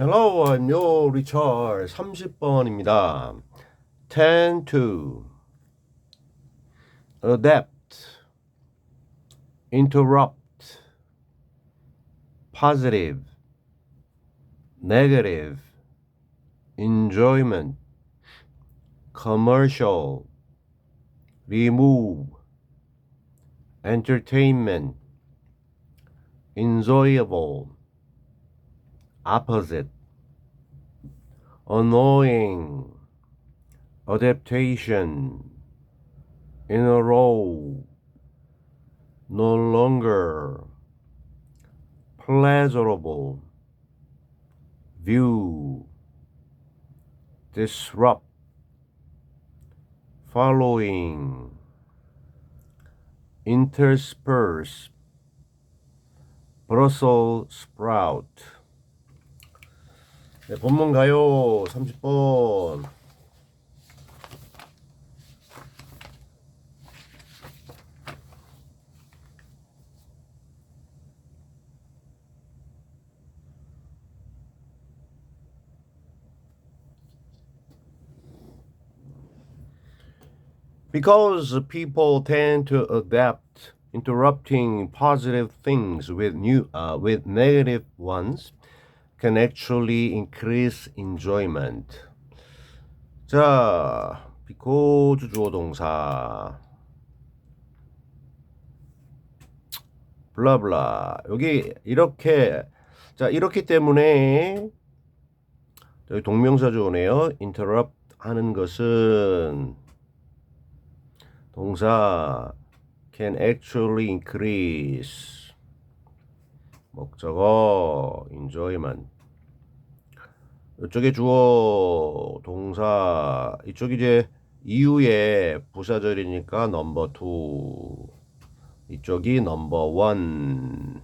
Hello, I'm your Richard. 30번입니다. Tend to adapt, interrupt, positive, negative, enjoyment, commercial, remove, entertainment, enjoyable, opposite, annoying, adaptation, in a row, no longer, pleasurable, view, disrupt, following, intersperse, Brussels sprout. 네, 본문 가요 30번. Because people tend to adapt interrupting positive things with new uh, with negative ones can actually increase enjoyment. 자, because 주어 동사 블라블라 여기 이렇게 자 이렇기 때문에 여기 동명사 주어네요. interrupt 하는 것은 동사 can actually increase 목적어 enjoyment 이쪽에 주어 동사 이쪽 이제 이후에 부사절이니까 넘버 투. 이쪽이 넘버 원.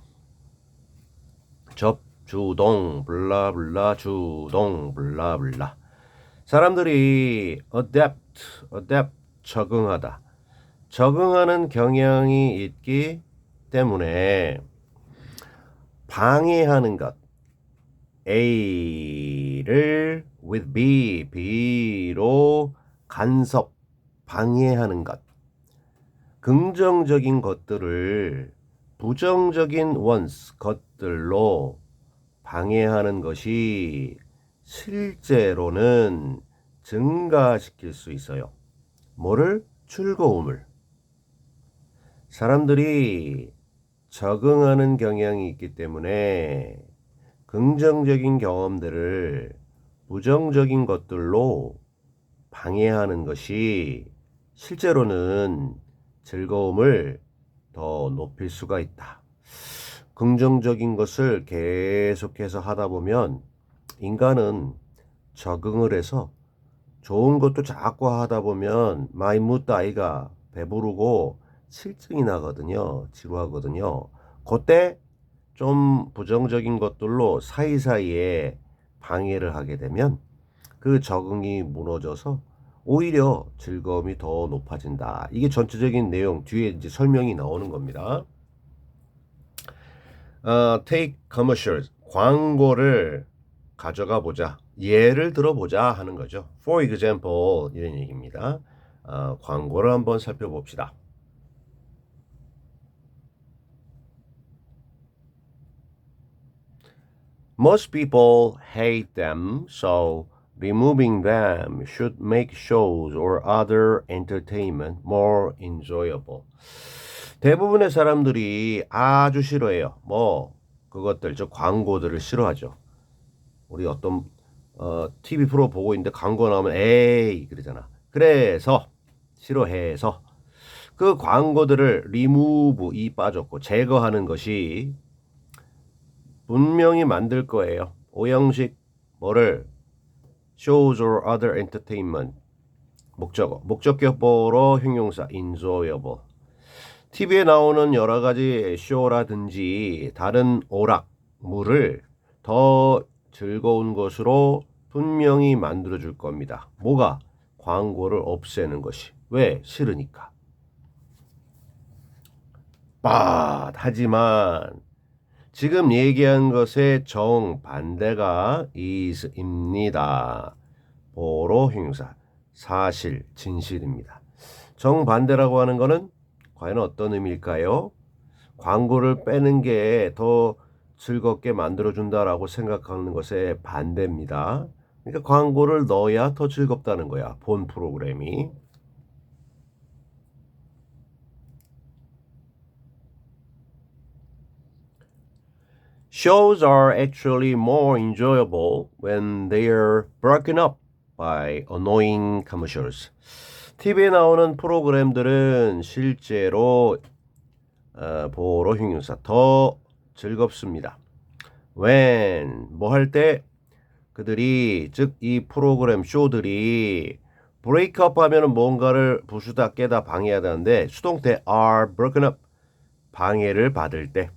접주동 블라블라 주동 블라블라. 사람들이 adapt adapt 적응하다. 적응하는 경향이 있기 때문에 방해하는 것 A를 with B, B로 간섭, 방해하는 것 긍정적인 것들을 부정적인 원스 것들로 방해하는 것이 실제로는 증가시킬 수 있어요. 뭐를? 즐거움을. 사람들이 적응하는 경향이 있기 때문에 긍정적인 경험들을 부정적인 것들로 방해하는 것이 실제로는 즐거움을 더 높일 수가 있다. 긍정적인 것을 계속해서 하다 보면 인간은 적응을 해서 좋은 것도 자꾸 하다 보면 마이 무드 아이가 배부르고 실증이 나거든요. 지루하거든요. 그때 좀 부정적인 것들로 사이사이에 방해를 하게 되면 그 적응이 무너져서 오히려 즐거움이 더 높아진다. 이게 전체적인 내용 뒤에 이제 설명이 나오는 겁니다. 어, take commercials 광고를 가져가 보자. 예를 들어보자 하는 거죠. For example 이런 얘기입니다. 어, 광고를 한번 살펴봅시다. Most people hate them, so removing them should make shows or other entertainment more enjoyable. 대부분의 사람들이 아주 싫어해요. 뭐 그것들 저 광고들을 싫어하죠. 우리 어떤 어, TV 프로 보고 있는데 광고 나오면 에이 그러잖아. 그래서 싫어해서 그 광고들을 리무브 이 빠졌고 제거하는 것이 분명히 만들 거예요. 오형식 뭐를? Shows or other entertainment. 목적어. 목적격보로 형용사. enjoyable. TV에 나오는 여러 가지 쇼라든지 다른 오락물을 더 즐거운 것으로 분명히 만들어 줄 겁니다. 뭐가? 광고를 없애는 것이. 왜? 싫으니까. 빠 하지만 지금 얘기한 것의 정반대가 is입니다. 보로 형용사 사실 진실입니다. 정반대라고 하는 것은 과연 어떤 의미일까요? 광고를 빼는 게 더 즐겁게 만들어준다라고 생각하는 것의 반대입니다. 그러니까 광고를 넣어야 더 즐겁다는 거야. 본 프로그램이. Shows are actually more enjoyable when they are broken up by annoying commercials. TV에 나오는 프로그램들은 실제로 어, 보러 형용사 더 즐겁습니다. when 뭐 할 때 그들이 즉 이 프로그램 쇼들이 up 하면은 뭔가를 부수다 깨다 방해하다는데 수동태 are broken up 방해를 받을 때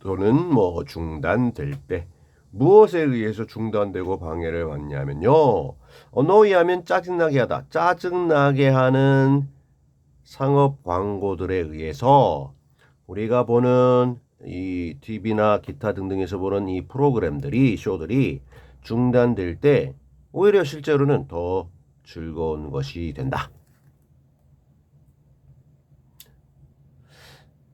또는 뭐 중단될 때 무엇에 의해서 중단되고 방해를 받냐면요. 어노이하면 짜증나게 하다. 짜증나게 하는 상업 광고들에 의해서 우리가 보는 이 TV나 기타 등등에서 보는 이 프로그램들이 쇼들이 중단될 때 오히려 실제로는 더 즐거운 것이 된다.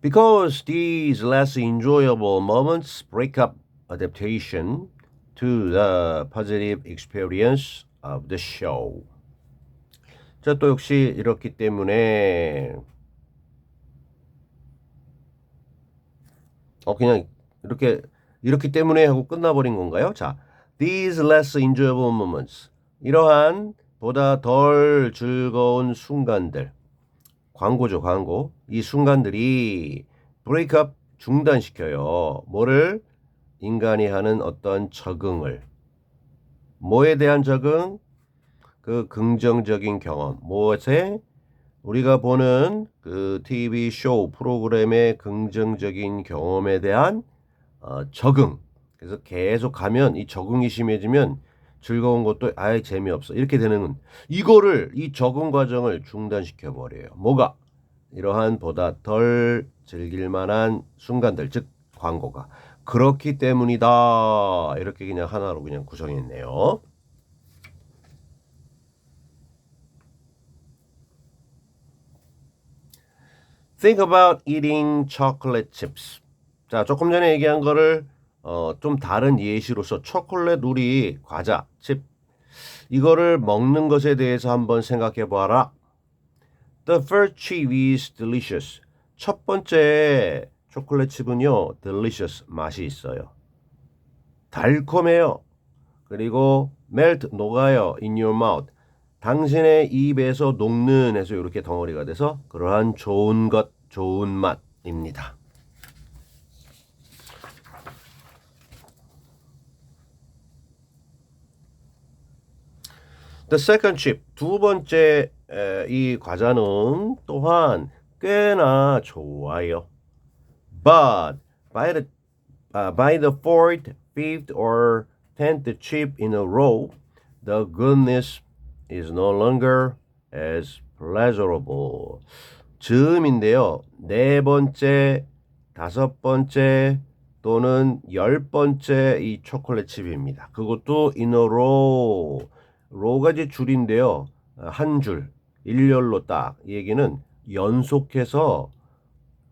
Because these less enjoyable moments break up adaptation to the positive experience of the show. 자, 또 역시 이렇기 때문에 어 그냥 이렇게 이렇기 때문에 하고 끝나버린 건가요? 자, these less enjoyable moments 이러한 보다 덜 즐거운 순간들 광고죠 광고. 이 순간들이 up 중단시켜요. 뭐를? 인간이 하는 어떤 적응을. 뭐에 대한 적응? 그 긍정적인 경험. 무엇에? 우리가 보는 그 TV 쇼 프로그램의 긍정적인 경험에 대한 어, 적응. 그래서 계속 가면 이 적응이 심해지면 즐거운 것도 아예 재미없어. 이렇게 되는 이거를 이 적응 과정을 중단시켜 버려요. 뭐가 이러한 보다 덜 즐길 만한 순간들 즉 광고가 그렇기 때문이다. 이렇게 그냥 하나로 그냥 구성했네요. Think about eating chocolate chips. 자, 조금 전에 얘기한 거를 어, 좀 다른 예시로서 초콜릿 우리 과자 칩 이거를 먹는 것에 대해서 한번 생각해 보아라. The first chip is delicious. 첫 번째 초콜릿 칩은요, delicious 맛이 있어요. 달콤해요. 그리고 melt 녹아요 in your mouth. 당신의 입에서 녹는 해서 이렇게 덩어리가 돼서 그러한 좋은 것, 좋은 맛입니다. The second chip, 두 번째 에, 이 과자는 또한 꽤나 좋아요. But by the uh, by the fourth, fifth, or tenth chip in a row, the goodness is no longer as pleasurable. 즈음인데요. 네 번째, 다섯 번째 또는 열 번째 이 초콜릿 칩입니다. 그것도 in a row. 이제 줄인데요. 한 줄, 일렬로 딱. 이 얘기는 연속해서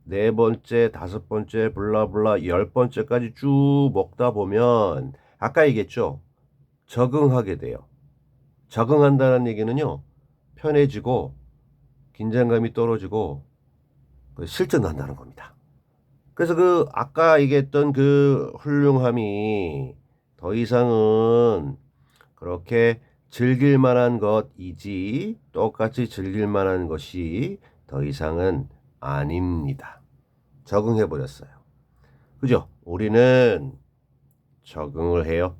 네 번째, 다섯 번째, 블라블라 열 번째까지 쭉 먹다 보면 아까 얘기했죠. 적응하게 돼요. 적응한다는 얘기는요. 편해지고 긴장감이 떨어지고 실전난다는 겁니다. 그래서 그 아까 얘기했던 그 훌륭함이 더 이상은 그렇게 즐길 만한 것이지 똑같이 즐길 만한 것이 더 이상은 아닙니다. 적응해 버렸어요. 그죠? 우리는 적응을 해요.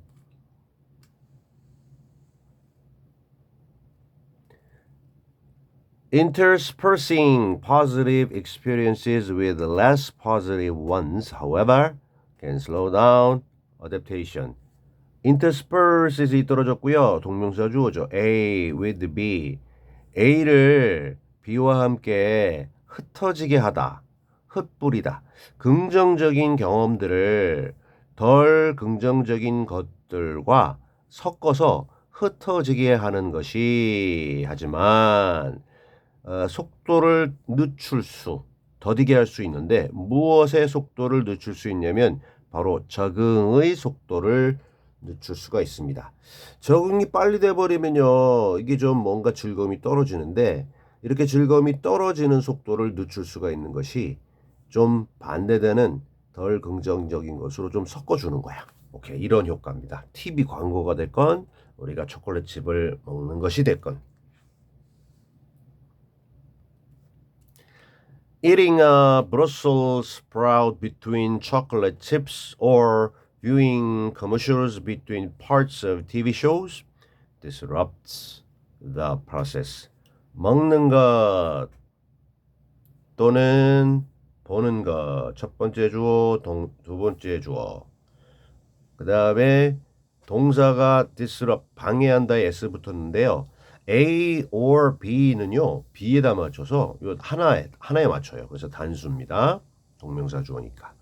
Interspersing positive experiences with less positive ones, however, can slow down adaptation. Intersperse이 떨어졌고요. 동명사 주어죠. A with B. A를 B와 함께 흩어지게 하다. 흩뿌리다. 긍정적인 경험들을 덜 긍정적인 것들과 섞어서 흩어지게 하는 것이 하지만 어, 속도를 늦출 수, 더디게 할 수 있는데 무엇의 속도를 늦출 수 있냐면 바로 적응의 속도를 늦출 수가 있습니다. 적응이 빨리 돼버리면요, 이게 좀 뭔가 즐거움이 떨어지는데 이렇게 즐거움이 떨어지는 속도를 늦출 수가 있는 것이 좀 반대되는 덜 긍정적인 것으로 좀 섞어주는 거야. 오케이, 이런 효과입니다. TV 광고가 됐건 우리가 초콜릿 칩을 먹는 것이 됐건. Eating a Brussels sprout between chocolate chips or viewing commercials between parts of TV shows disrupts the process. 먹는 것 또는 보는 것. 첫 번째 주어, 동, 두 번째 주어. 그 다음에 동사가 disrupt, 방해한다 s 붙었는데요. A or B는요, B에다 맞춰서 요 하나에, 하나에 맞춰요. 그래서 단수입니다. 동명사 주어니까.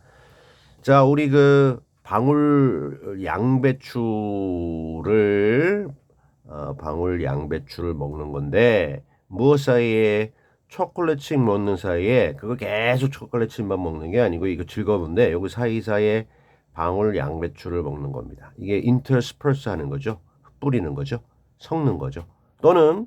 자, 우리 그 방울 양배추를, 어, 방울 양배추를 먹는 건데, 무엇 사이에 초콜릿칩 먹는 사이에 그거 계속 초콜릿칩만 먹는 게 아니고 이거 즐거운데 여기 사이사이에 방울 양배추를 먹는 겁니다. 이게 인터스퍼스 하는 거죠. 뿌리는 거죠. 섞는 거죠. 또는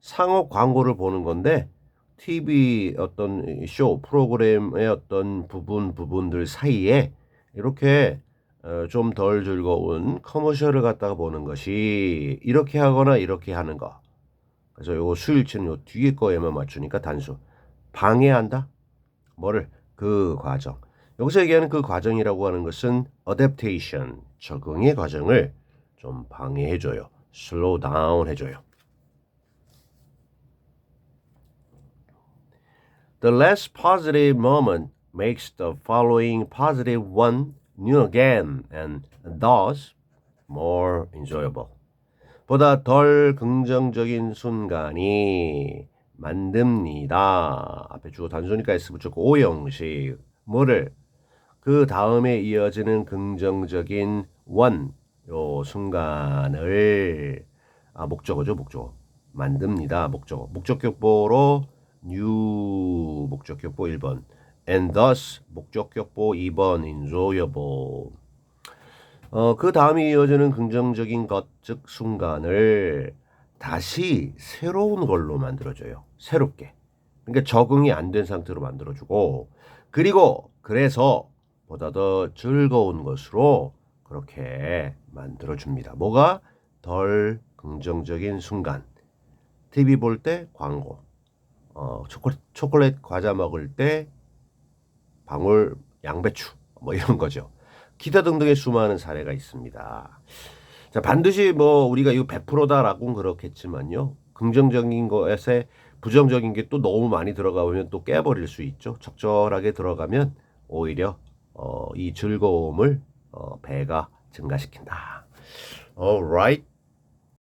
상업 광고를 보는 건데 TV 어떤 쇼 프로그램의 어떤 부분 부분들 사이에 이렇게 어, 좀 덜 즐거운 커머셜을 갖다가 보는 것이 이렇게 하거나 이렇게 하는 거. 그래서 요 수일치는 요 뒤에 거에만 맞추니까 단수. 방해한다? 뭐를? 그 과정. 여기서 얘기하는 그 과정이라고 하는 것은 adaptation, 적응의 과정을 좀 방해해 줘요. slow down 해 줘요. The less positive moment makes the following positive one new again and thus more enjoyable. 보다 덜 긍정적인 순간이 만듭니다. 앞에 주어 단수니까 S 붙였고 오형식 뭐를 그 다음에 이어지는 긍정적인 원 요 순간을 아 목적어죠 목적어 만듭니다 목적어 목적격보로 new 목적격보 1번 and thus 목적격보 2번 enjoyable 어, 그 다음에 이어지는 긍정적인 것, 즉 순간을 다시 새로운 걸로 만들어줘요. 새롭게. 그러니까 적응이 안 된 상태로 만들어주고, 그리고 그래서 보다 더 즐거운 것으로 그렇게 만들어줍니다. 뭐가 덜 긍정적인 순간. TV 볼 때 광고. 어, 초콜릿, 초콜릿 과자 먹을 때 방울 양배추. 뭐 이런 거죠. 기타 등등의 수많은 사례가 있습니다. 자, 반드시 뭐 우리가 이거 100%다라고는 그렇겠지만요. 긍정적인 것에 부정적인 게 또 너무 많이 들어가면 또 깨버릴 수 있죠. 적절하게 들어가면 오히려 어, 이 즐거움을 어, 배가 증가시킨다. Alright.